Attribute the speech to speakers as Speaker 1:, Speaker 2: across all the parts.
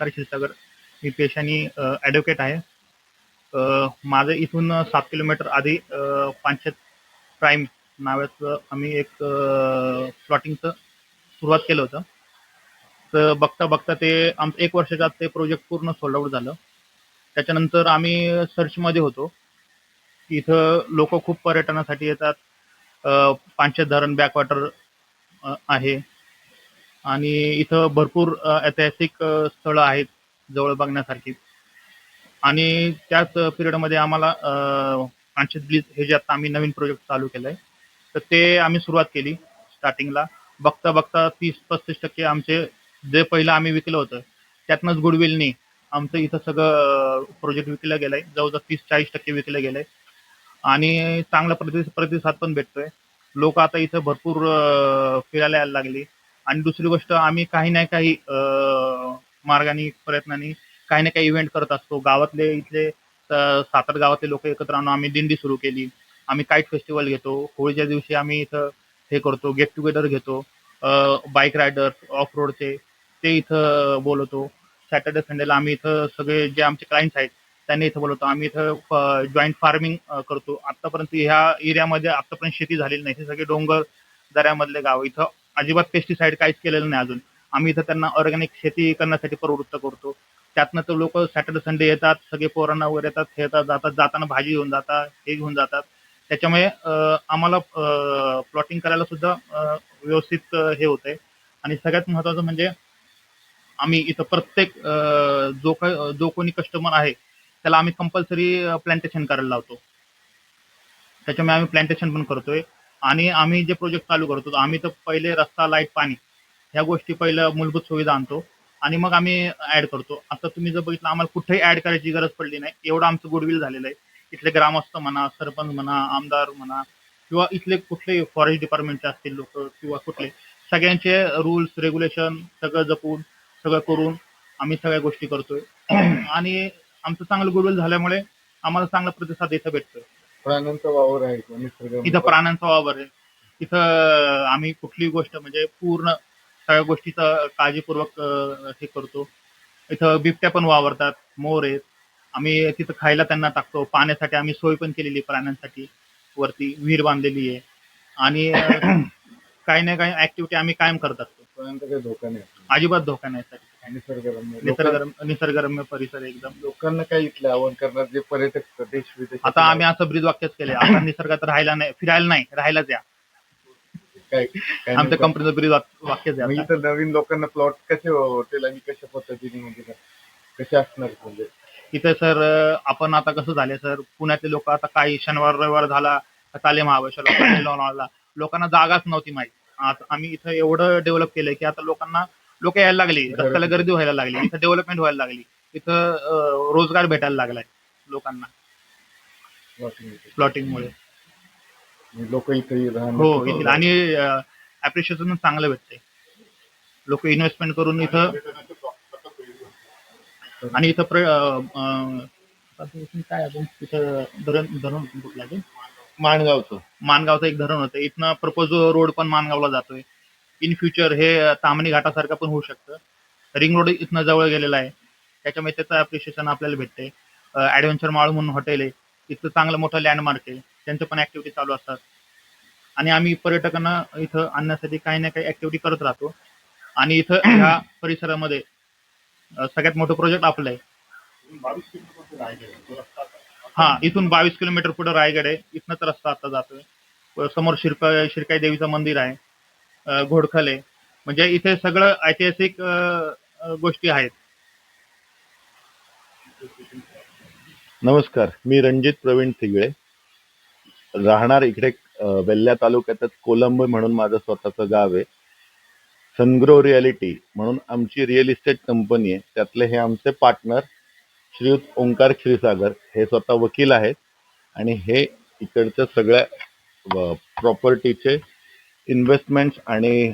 Speaker 1: ओंकार क्षीरसागर मी पेशानी ॲडव्होकेट आहे. माझं इथून सात किलोमीटर आधी अ, प्राईम नावाचं आम्ही एक प्लॉटिंगचं सुरुवात केलं होतं. तर बघता बघता ते आमचं एक वर्षाच्या आत ते प्रोजेक्ट पूर्ण सोल्ड आउट झालं. त्याच्यानंतर आम्ही सर्चमध्ये होतो. की इथं लोक खूप पर्यटनासाठी येतात. अ, धरण बॅकवॉटर आहे. आणि इथं भरपूर ऐतिहासिक स्थळं आहेत जवळ बघण्यासारखी. आणि त्याच पिरियडमध्ये आम्हाला कांचित पानशेत ब्लीच हे जे आता आम्ही नवीन प्रोजेक्ट चालू केलंय तर ते आम्ही सुरुवात केली स्टार्टिंगला. बघता बघता तीस पस्तीस टक्के आमचे जे पहिलं आम्ही विकलं होतं त्यातनंच गुडविलनी आमचं इथं सगळं प्रोजेक्ट विकलं गेलंय. जवळजवळ तीस चाळीस टक्के विकलं गेलंय. आणि चांगला प्रति प्रतिसाद पण भेटतोय. लोक आता इथं भरपूर फिरायला यायला लागली. आणि दुसरी गोष्ट आम्ही काही ना काही मार्गाने प्रयत्नाने काही ना काही इव्हेंट करत असतो. गावातले इथले सात आठ गावातले लोक एकत्र आणून आम्ही दिंडी सुरू केली. आम्ही काईट फेस्टिवल घेतो. होळीच्या दिवशी आम्ही इथं हे करतो गेट टुगेदर घेतो. बाईक रायडर्स ऑफ रोडचे ते इथं बोलवतो. सॅटर्डे संडेला आम्ही इथं सगळे जे आमचे क्लायंट्स आहेत त्यांनी इथं बोलवतो. आम्ही इथं जॉईंट फार्मिंग करतो. आतापर्यंत ह्या एरियामध्ये आतापर्यंत शेती झालेली नाही. हे सगळे डोंगर दऱ्यामधले गाव इथं अजिबात पेस्टिसाईड काहीच केलेलं नाही अजून. आम्ही इथं त्यांना ऑर्गॅनिक शेती करण्यासाठी प्रवृत्त करतो. त्यातनं तर लोक सॅटर्डे संडे येतात सगळे पोरांना वगैरे येतात खेळतात जातात जाताना भाजी घेऊन जातात हे घेऊन जातात. त्याच्यामुळे आम्हाला प्लॉटिंग करायला सुद्धा व्यवस्थित हे होतंय. आणि सगळ्यात महत्वाचं म्हणजे आम्ही इथं प्रत्येक जो जो कोणी कस्टमर आहे त्याला आम्ही कंपल्सरी प्लांटेशन करायला लावतो. त्याच्यामुळे आम्ही प्लांटेशन पण करतोय. आणि आम्ही जे प्रोजेक्ट चालू करतो आम्ही तर पहिले रस्ता लाइट पाणी ह्या गोष्टी पहिलं मूलभूत सुविधा आणतो. आणि मग आम्ही ऍड करतो. आता तुम्ही जर बघितलं आम्हाला कुठेही ऍड करायची गरज पडली नाही. एवढं आमचं गुडविल झालेलं आहे. इथले ग्रामस्थ म्हणा सरपंच म्हणा आमदार म्हणा किंवा इथले कुठले फॉरेस्ट डिपार्टमेंटचे असतील लोक किंवा कुठले सगळ्यांचे रुल्स रेग्युलेशन सगळं जपून सगळं करून आम्ही सगळ्या गोष्टी करतोय. आणि आमचं चांगलं गुडविल झाल्यामुळे आम्हाला चांगला प्रतिसाद इथं भेटतोय.
Speaker 2: प्राण्यांचा वावर आहे निसर्ग
Speaker 1: इथं प्राण्यांचा वावर आहे. इथं आम्ही कुठली गोष्ट म्हणजे पूर्ण सगळ्या गोष्टीचा काळजीपूर्वक अं, हे करतो. इथं बिबट्या पण वावरतात मोर आहेत. आम्ही तिथं खायला त्यांना टाकतो. पाण्यासाठी आम्ही सोय पण केलेली आहे प्राण्यांसाठी. वरती विहीर बांधलेली आहे. आणि अं, काही ना काही ऍक्टिव्हिटी आम्ही कायम करत असतो.
Speaker 2: प्राण्यांचा काही धोका नाही.
Speaker 1: अजिबात धोका नाही
Speaker 2: निसर्गरम्य.
Speaker 1: परिसर आहे एकदम.
Speaker 2: लोकांना काय इथलं आव्हान करणार जे पर्यटक देश विदेश
Speaker 1: आता आम्ही असं ब्रीज वाक्यच केले आता निसर्गात राहायला नाही फिरायला नाही राहायलाच या.
Speaker 2: काय काय
Speaker 1: आमच्या कंपनीचं ब्रीज वाक्यच
Speaker 2: मग
Speaker 1: आहे आता.
Speaker 2: इथं नवीन लोकांना प्लॉट कसे होतील आणि कशा पद्धतीने म्हणजे काय? कसे असणार म्हणजे?
Speaker 1: इथे सर आपण आता कसं झालंय सर पुण्यातले लोक आता काही शनिवार रविवार झाला का चाले महाबळेश्वरला चाले लोणावळ्याला लोकांना जागाच नव्हती माहिती. आम्ही इथं एवढं डेव्हलप केलंय की आता लोकांना लोक यायला लागली रस्त्याला गर्दी व्हायला लागली इथं डेव्हलपमेंट व्हायला लागली इथं रोजगार भेटायला लागलाय लोकांना. प्लॉटिंगमुळे
Speaker 2: लोक इथे
Speaker 1: हो इथे. आणि अप्रिशिएशन चांगलं भेटतंय. लोक इन्व्हेस्टमेंट करून इथं आणि इथं काय अजून? तिथं धरण धरण कुठलं?
Speaker 2: माणगावचं.
Speaker 1: मानगावचं एक धरण होतं. इथनं प्रपोज रोड पण मानगावला जातोय. इन फ्युचर हे तामणी घाटासारखं पण होऊ शकतं. रिंग रोड इथनं जवळ गेलेला आहे. त्याच्यामुळे त्याचं अप्रिशिएशन आपल्याला भेटते ऍडव्हेंचर माळ म्हणून हॉटेल आहे. इथं चांगलं मोठं लँडमार्क आहे. त्यांचं पण ऍक्टिव्हिटी चालू असतात. आणि आम्ही पर्यटकांना इथं आणण्यासाठी काही ना काही ऍक्टिव्हिटी करत राहतो. आणि इथं ह्या परिसरामध्ये सगळ्यात मोठं प्रोजेक्ट आपलं आहे. हा इथून बावीस किलोमीटर पुढे रायगड आहे. इथनंच रस्ता आता जातोय. समोर शिरका शिरकाई देवीचं मंदिर आहे. घोडखले. म्हणजे इथे सगळं ऐतिहासिक गोष्टी आहेत.
Speaker 3: नमस्कार. मी रणजित प्रवीण थिगळे. राहणार इकडे वेल्ल्या तालुक्यातच कोलंब म्हणून माझं स्वतःचं गाव आहे. सनग्रो रिॲलिटी म्हणून आमची रिअल इस्टेट कंपनी आहे. त्यातले हे आमचे पार्टनर श्रीयुत ओंकार क्षीरसागर. हे स्वतः वकील आहेत. आणि हे इकडच्या सगळ्या प्रॉपर्टीचे इन्व्हेस्टमेंट्स आणि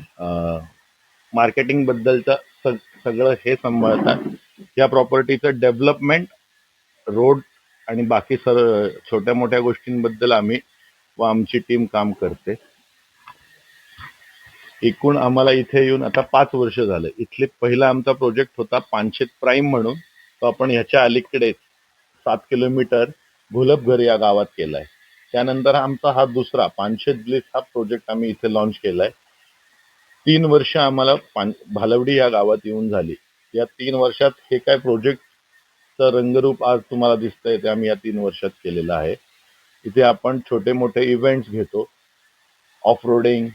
Speaker 3: मार्केटिंगबद्दलचं सग सगळं हे सांभाळतात. या प्रॉपर्टीचं डेव्हलपमेंट रोड आणि बाकी सर छोट्या मोठ्या गोष्टींबद्दल आम्ही व आमची टीम काम करते. एकूण आम्हाला इथे येऊन आता पाच वर्ष झालं. इथले पहिला आमचा प्रोजेक्ट होता पानशेत प्राईम म्हणून. तो आपण ह्याच्या अलीकडे सात किलोमीटर भुलपघर या गावात केलाय. त्यानंतर आमचा हा दुसरा पानशेत ब्लिस हा प्रोजेक्ट आम्ही इथे लॉन्च केलाय. तीन वर्ष आम्हाला पान भालवडी या गावात येऊन झाली. या तीन वर्षात हे काय प्रोजेक्टचं रंगरूप आज तुम्हाला दिसतंय ते आम्ही या तीन वर्षात केलेलं आहे. इथे आपण छोटे मोठे इव्हेंट्स घेतो. ऑफ रोडिंग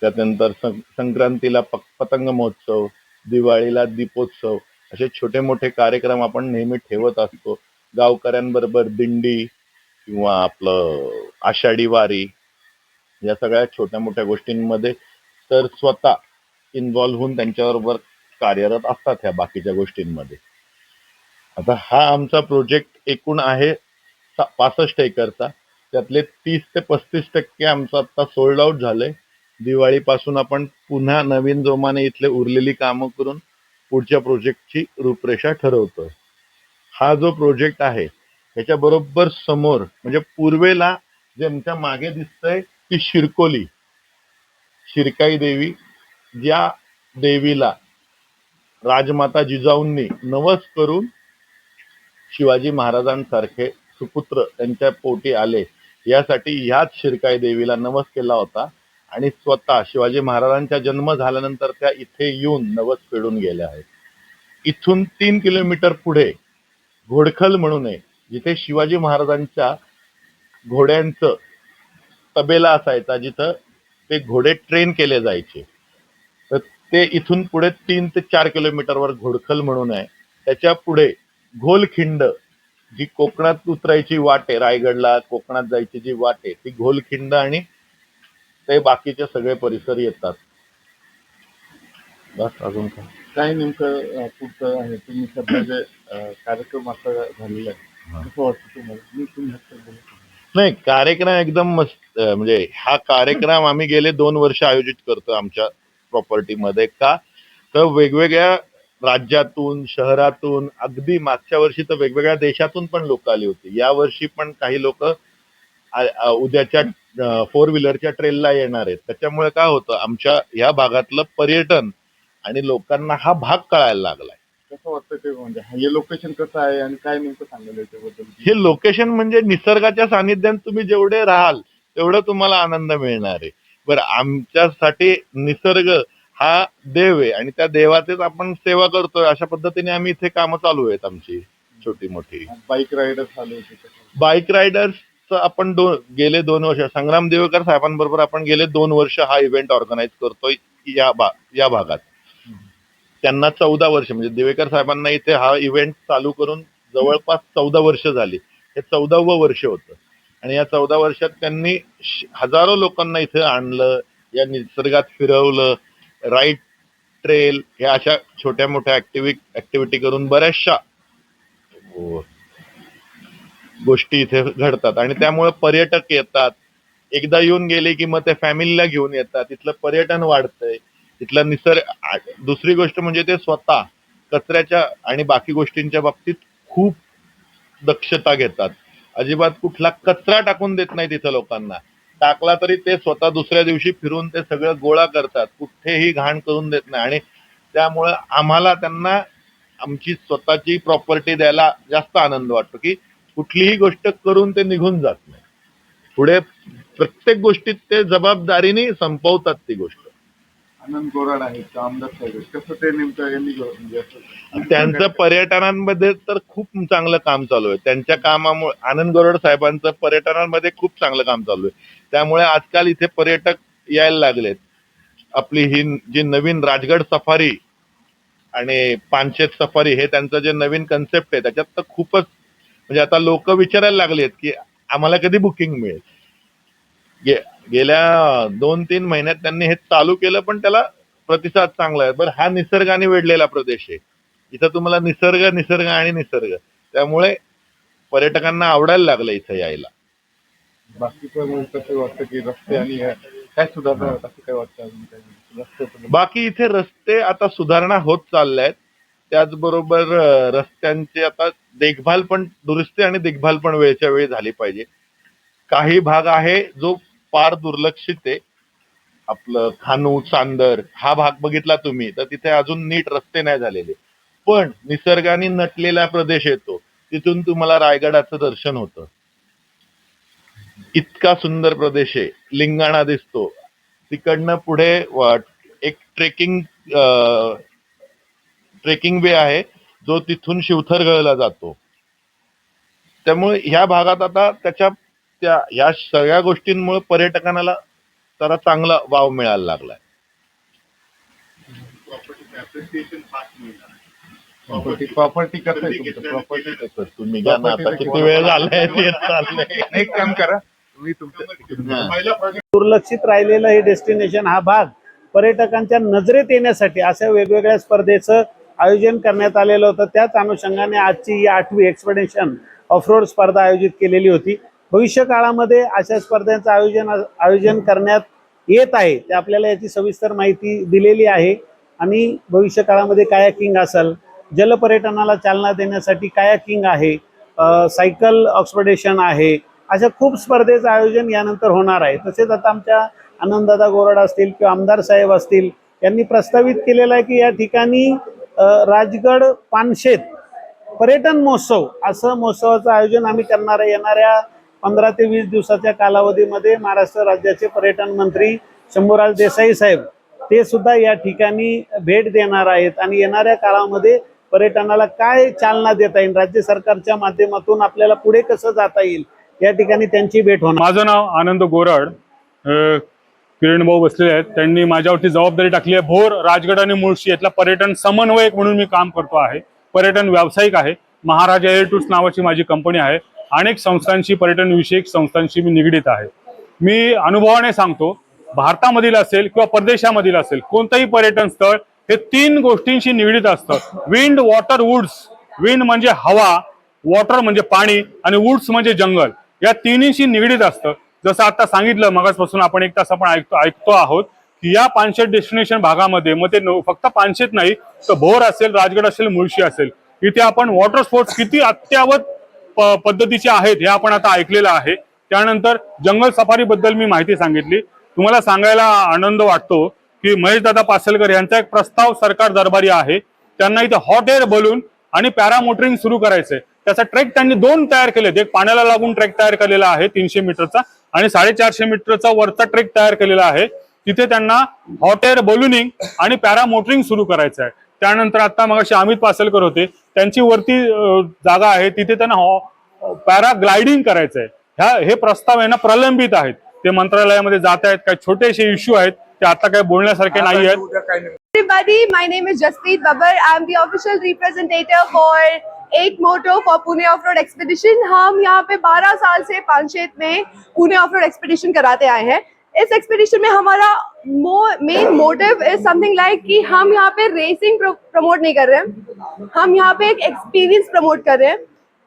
Speaker 3: त्यानंतर सं- संक्रांतीला पक- पतंग महोत्सव दिवाळीला दीपोत्सव असे छोटे मोठे कार्यक्रम आपण नेहमी ठेवत असतो. गावकऱ्यांबरोबर दिंडी किंवा आपलं आषाढी वारी या सगळ्या छोट्या मोठ्या गोष्टींमध्ये तर स्वतः इन्व्हॉल्व्ह होऊन त्यांच्याबरोबर कार्यरत असतात ह्या बाकीच्या गोष्टींमध्ये. आता हा आमचा प्रोजेक्ट एकूण आहे पासष्ट एकरचा. त्यातले तीस ते पस्तीस टक्के आमचं आता सोल्ड आउट झालंय. दिवाळीपासून आपण पुन्हा नवीन जोमाने इथले उरलेली कामं करून पुढच्या प्रोजेक्टची रूपरेषा ठरवतोय. हा जो प्रोजेक्ट आहे त्याच्या बरोबर समोर म्हणजे पूर्वेला जे आमच्या मागे दिसतंय ती शिरकोली शिरकाई देवी ज्या देवीला राजमाता जिजाऊंनी नवस करून शिवाजी महाराजांसारखे सुपुत्र त्यांच्या पोटी आले यासाठी ह्याच शिरकाई देवीला नवस केला होता आणि स्वतः शिवाजी महाराजांचा जन्म झाल्यानंतर त्या इथे येऊन नवस फेडून गेल्या आहेत. इथून तीन किलोमीटर पुढे घोडखल म्हणून आहे. जिथे शिवाजी महाराजांच्या घोड्यांचं तबेला असायचा जिथं ते घोडे ट्रेन केले जायचे. तर ते इथून पुढे तीन ते चार किलोमीटरवर घोडखल म्हणून आहे. त्याच्या पुढे घोलखिंड जी कोकणात उतरायची वाट आहे रायगडला कोकणात जायची जी वाट आहे ती घोलखिंड आणि ते बाकीचे सगळे परिसर येतात. बस अजून काय?
Speaker 2: काय नेमकं पुढचं आहे? तुम्ही सध्या जे कार्यक्रम आता झालेला आहे कसं वाटतं तुम्हाला? मी तुम्ही हक्क बोलू शकता.
Speaker 3: नाही कार्यक्रम एकदम मस्त अं, म्हणजे हा कार्यक्रम आम्ही गेले दोन वर्ष आयोजित करतो आमच्या प्रॉपर्टीमध्ये का? तर वेगवेगळ्या राज्यातून शहरातून अगदी मागच्या वर्षी तर वेगवेगळ्या देशातून पण लोक आली होती. या वर्षी पण काही लोक उद्याच्या फोर व्हीलरच्या ट्रेलला येणार आहेत. त्याच्यामुळे काय होतं आमच्या या भागातलं पर्यटन आणि लोकांना हा भाग कळायला लागलाय.
Speaker 2: कसं वाटतं ते म्हणजे? हे लोकेशन कसं आहे आणि काय नेमकं सांगायला याच्याबद्दल?
Speaker 3: हे लोकेशन म्हणजे निसर्गाच्या सानिध्यात तुम्ही जेवढे राहाल तेवढं तुम्हाला आनंद मिळणार आहे. बरं आमच्यासाठी निसर्ग हा देव आहे आणि त्या देवाचेच आपण सेवा करतोय. अशा पद्धतीने आम्ही इथे कामं चालू आहेत आमची छोटी मोठी.
Speaker 2: बाईक रायडर्स आले होते.
Speaker 3: बाईक रायडर्स आपण दोन गेले दोन वर्ष. संग्राम देवेकर साहेबांबरोबर आपण गेले दोन वर्ष हा इव्हेंट ऑर्गनाईज करतोय या या भागात. त्यांना चौदा वर्ष म्हणजे दिवेकर साहेबांना इथे हा इव्हेंट चालू करून जवळपास चौदा वर्ष झाली. हे चौदावं वर्ष होतं. आणि या चौदा वर्षात त्यांनी हजारो लोकांना इथे आणलं या निसर्गात फिरवलं राईट ट्रेल ह्या अशा छोट्या मोठ्या ऍक्टिव्हि ऍक्टिव्हिटी करून बऱ्याचशा गोष्टी इथे घडतात. आणि त्यामुळे पर्यटक येतात. एकदा येऊन गेले की मग ते फॅमिलीला घेऊन येतात. तिथलं पर्यटन वाढतंय. तिथला निसर्ग दुसरी गोष्ट म्हणजे ते स्वतः कचऱ्याच्या आणि बाकी गोष्टींच्या बाबतीत खूप दक्षता घेतात. अजिबात कुठला कचरा टाकून देत नाही तिथं लोकांना. टाकला तरी ते स्वतः दुसऱ्या दिवशी फिरून ते सगळं गोळा करतात. कुठेही घाण करून देत नाही. आणि त्यामुळं आम्हाला त्यांना आमची स्वतःची प्रॉपर्टी द्यायला जास्त आनंद वाटतो की कुठलीही गोष्ट करून ते निघून जात नाही. पुढे प्रत्येक गोष्टीत ते जबाबदारीने संपवतात ती गोष्ट.
Speaker 2: आनंद गोराड आहेत आमदार साहेब आहेत. कसं ते नेमकं यांनी म्हणजे असं
Speaker 3: त्यांचं पर्यटनांमध्ये तर खूप चांगलं काम चालू आहे. त्यांच्या कामामुळे आनंद गोरड साहेबांचं पर्यटनांमध्ये खूप चांगलं काम चालू आहे. त्यामुळे आजकाल इथे पर्यटक यायला लागलेत. आपली ही जी नवीन राजगड सफारी आणि पानशेत सफारी हे त्यांचं जे नवीन कन्सेप्ट आहे त्याच्यात तर खूपच म्हणजे आता लोक विचारायला लागलेत की आम्हाला कधी बुकिंग मिळेल? गे- गेल्या दोन तीन महिन्यात त्यांनी हे चालू केलं पण त्याला प्रतिसाद चांगला आहे. बरं हा निसर्गाने वेढलेला प्रदेश आहे. इथं तुम्हाला निसर्ग निसर्ग आणि निसर्ग. त्यामुळे पर्यटकांना आवडायला लागलं इथं यायला. बाकी इथे रस्ते आता सुधारणा होत चालल्या आहेत त्याचबरोबर रस्त्यांची आता देखभाल पण दुरुस्ती आणि देखभाल पण वेळच्या वेळी झाली पाहिजे. काही भाग आहे जो फार दुर्लक्षित आहे. आपलं खानू चांदर हा भाग बघितला तुम्ही तर तिथे अजून नीट रस्ते नाही झालेले. पण निसर्गाने नटलेला प्रदेश येतो तिथून तुम्हाला रायगडाचं दर्शन होतं. इतका सुंदर प्रदेश आहे लिंगाणा दिसतो. तिकडनं पुढे एक ट्रेकिंग ट्रेकिंग वे आहे जो तिथून शिवथरगळला जातो. त्यामुळे ह्या भागात आता त्याच्या त्या ह्या सगळ्या गोष्टींमुळे पर्यटकांना जरा चांगला वाव मिळायला लागलाय.
Speaker 2: प्रॉपर्टी प्रॉपर्टी तुमचं? प्रॉपर्टी
Speaker 3: तर तुम्ही घ्या ना आता किती वेळ झालाय? ते चाललंय.
Speaker 2: एक काम करा. तुम्ही तुमचं
Speaker 4: दुर्लक्षित राहिलेलं हे डेस्टिनेशन हा भाग पर्यटकांच्या नजरेत येण्यासाठी अशा वेगवेगळ्या स्पर्धेचं आयोजन करण्यात आलेलं होतं. त्याच अनुषंगाने आजची ही आठवी एक्सपेडिशन ऑफरोड स्पर्धा आयोजित केलेली होती. भविष्य काळामध्ये अशा स्पर्धांचं आयोजन आयोजन करण्यात येत आहे. ते आपल्याला याची सविस्तर माहिती दिलेली आहे. आणि भविष्य काळामध्ये कायाकिंग असेल जलपर्यटनाला चालना देण्यासाठी कायाकिंग आहे सायकल एक्सपेडिशन आहे अशा खूप स्पर्धेचं आयोजन यानंतर होणार आहे. तसेच आता आमच्या आनंददादा गोरड असतील किंवा आमदार साहेब असतील यांनी प्रस्तावित केलेलं आहे की या ठिकाणी राजगड पानशेत पर्यटन महोत्सव असं महोत्सवाचं आयोजन आम्ही करणार आहे. येणाऱ्या पंधरा ते वीस दिवसाच्या कालावधीमध्ये महाराष्ट्र राज्याचे पर्यटन मंत्री शंभूराज देसाई साहेब ते सुद्धा या ठिकाणी भेट देणार आहेत. आणि येणाऱ्या काळामध्ये पर्यटनाला काय चालना देता येईल? राज्य सरकारच्या माध्यमातून आपल्याला पुढे कसं जाता येईल? या ठिकाणी त्यांची भेट होणार.
Speaker 5: माझं नाव आनंद गोराड किरण भाऊ बसलेले आहेत. त्यांनी माझ्यावरती जबाबदारी टाकली आहे. भोर राजगड आणि मुळशी यातला पर्यटन समन्वयक म्हणून मी काम करतो आहे. पर्यटन व्यावसायिक आहे. महाराजा एअर टूर्स नावाची माझी कंपनी आहे. अनेक संस्थांशी पर्यटनविषयक संस्थांशी मी निगडीत आहे. मी अनुभवाने सांगतो भारतामधील असेल किंवा परदेशामधील असेल कोणतंही पर्यटन स्थळ हे तीन गोष्टींशी निगडीत असतं. विंड वॉटर वुड्स विंड म्हणजे हवा वॉटर म्हणजे पाणी आणि वुड्स म्हणजे जंगल. या तिन्हीशी निगडीत असतं. जसं आता सांगितलं मगाचपासून आपण एक तास आपण ऐकतो ऐकतो आहोत की या पानशेत डेस्टिनेशन भागामध्ये मग ते न- फक्त पानशेत नाही तर भोर असेल राजगड असेल मुळशी असेल. इथे आपण वॉटर स्पोर्ट्स किती अत्यावत पद्धतीचे आहेत हे आपण आता ऐकलेलं आहे. त्यानंतर जंगल सफारी बद्दल मी माहिती सांगितली. तुम्हाला सांगायला आनंद वाटतो की महेशदादा पासलकर यांचा एक प्रस्ताव सरकार दरबारी आहे. त्यांना इथे हॉट एअर बलून आणि पॅरामोटरिंग सुरू करायचंय. त्याचा ट्रेक त्यांनी दोन तयार केलेत. एक पाण्याला लागून ट्रेक तयार केलेला आहे तीनशे मीटरचा आणि साडेचारशे मीटरचा वरचा ट्रेक तयार केलेला आहे. तिथे त्यांना हॉट एअर बलुनिंग आणि पॅरामोटरिंग सुरू करायचं आहे त्यानंतर आता मग अमित पासलकर होते. त्यांची वरती जागा आहे. तिथे त्यांना पॅराग्लायडिंग करायचं आहे ह्या हे प्रस्ताव आहे ना प्रलंबित आहेत. ते मंत्रालयामध्ये जात आहेत. काही छोटेसे इश्यू आहेत. ते आता काही बोलण्यासारखे नाही. आहेत
Speaker 6: everybody, my name is Jaspreet Babbar. I'm the official representative for एक moto for Pune off road expedition हम यहाँ पे 12 साल से पानशेत में पुणे ऑफ रोड एक्सपीडिशन कराते आए हैं। इस एक्सपीडिशन में हमारा main motive is something like कि हम यहाँ पे रेसिंग प्रमोट नहीं कर रहे हैं। हम यहाँ पे एक एक्सपीरियंस प्रमोट कर रहे हैं।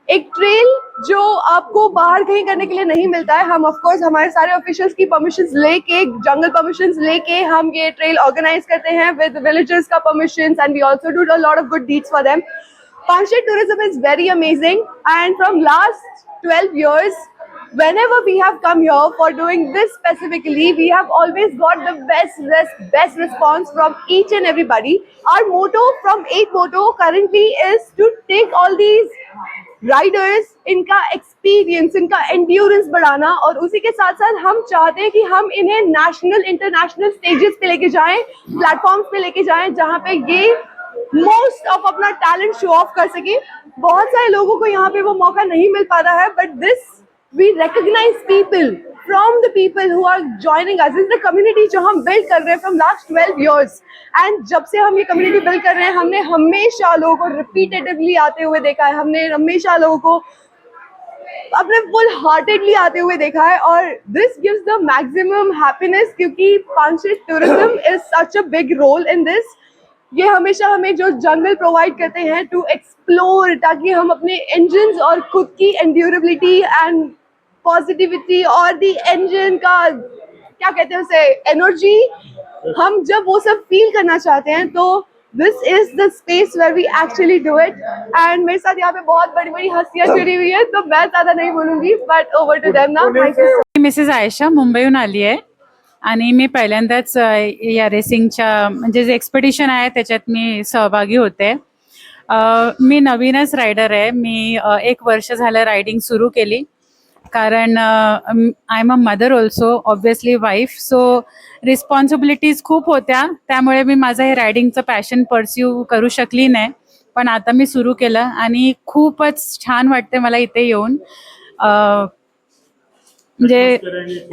Speaker 6: एक ट्रेल जो आपको बाहर कहीं करने के लिए नहीं मिलता है। हम ऑफ़ कोर्स हमारे सारे ऑफिशियल्स की परमिशंस लेके जंगल परमिशंस लेके हम ये ट्रेल ऑर्गेनाइज करते हैं विद विलेजर्स का permission and we also do a lot of good deeds for them Panshet tourism is very amazing and from last 12 years whenever we have come here for doing this specifically we have always got the best res- best response from each and everybody our motto from 8 motto currently is to take all these riders इनका experience इनका endurance बढ़ाना और उसी के साथ साथ हम चाहते हैं कि हम इन्हें नेशनल इंटरनेशनल स्टेजेस पे लेके जाएँ प्लेटफॉर्म्स पे लेके जाएँ जहाँ पे ये मोस्ट ऑफ़ अपना टैलेंट शो ऑफ़ कर सके बहुत सारे लोगों को यहाँ पे वो मौका नहीं मिल पाता है but this we recognise people from the people who are joining us is the community जो हम बिल्ड कर रहे हैं from last twelve years and जब से हम ये कम्युनिटी बिल्ड कर रहे हैं, हमने हमेशा लोगों को रिपीटेटिवली आते हुए देखा है। हमने हमेशा लोगों को अपने फुल हार्टेडली आते हुए देखा है। और this gives the maximum happiness क्योंकि Panshet tourism is such a big role in this ये हमेशा हमें जो जंगल प्रोवाइड करते हैं टू एक्सप्लोर ताकि हम अपने इंजन और खुद की एंड्यूरेबिलिटी एंड पॉजिटिविटी और दी इंजन का, क्या कहते हैं उसे एनर्जी हम जब वो सब फील करना चाहते हैं तो this is the space where we actually do it and मेरे साथ यहाँ पे बहुत बड़ी बड़ी हंसियाँ जुड़ी हुई है तो मैं ज़्यादा नहीं बोलूँगी बट ओवर टू देम ना थैंक यू
Speaker 7: मिसेस आयशा मुंबईहून आली आहे. आणि मी पहिल्यांदाच या रेसिंगच्या म्हणजे जे एक्सपिडिशन आहे, त्याच्यात मी सहभागी होते. मी नवीनच रायडर आहे. मी एक वर्ष झालं रायडिंग सुरू केली. कारण I am a mother also obviously wife so responsibilities खूप होत्या. त्यामुळे मी माझं हे रायडिंगचं पॅशन परस्यू करू शकली नाही. पण आता मी सुरू केलं आणि खूपच छान वाटते मला इथे येऊन. म्हणजे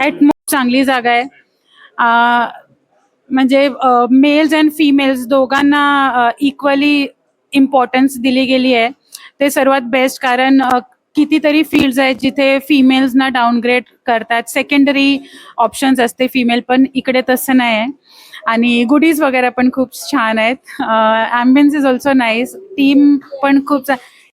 Speaker 7: ॲटमोस्ट चांगली जागा आहे. म्हणजे मेल्स अँड फिमेल्स दोघांना इक्वली इम्पॉर्टन्स दिली गेली आहे. ते सर्वात बेस्ट कारण कितीतरी फील्ड्स आहेत जिथे फिमेल्सना डाऊनग्रेड करतात. सेकंडरी ऑप्शन्स असते फिमेल पण इकडे तसं नाही आहे. आणि गुडीज वगैरे पण खूप छान आहेत. Ambience is also nice team पण खूप चा-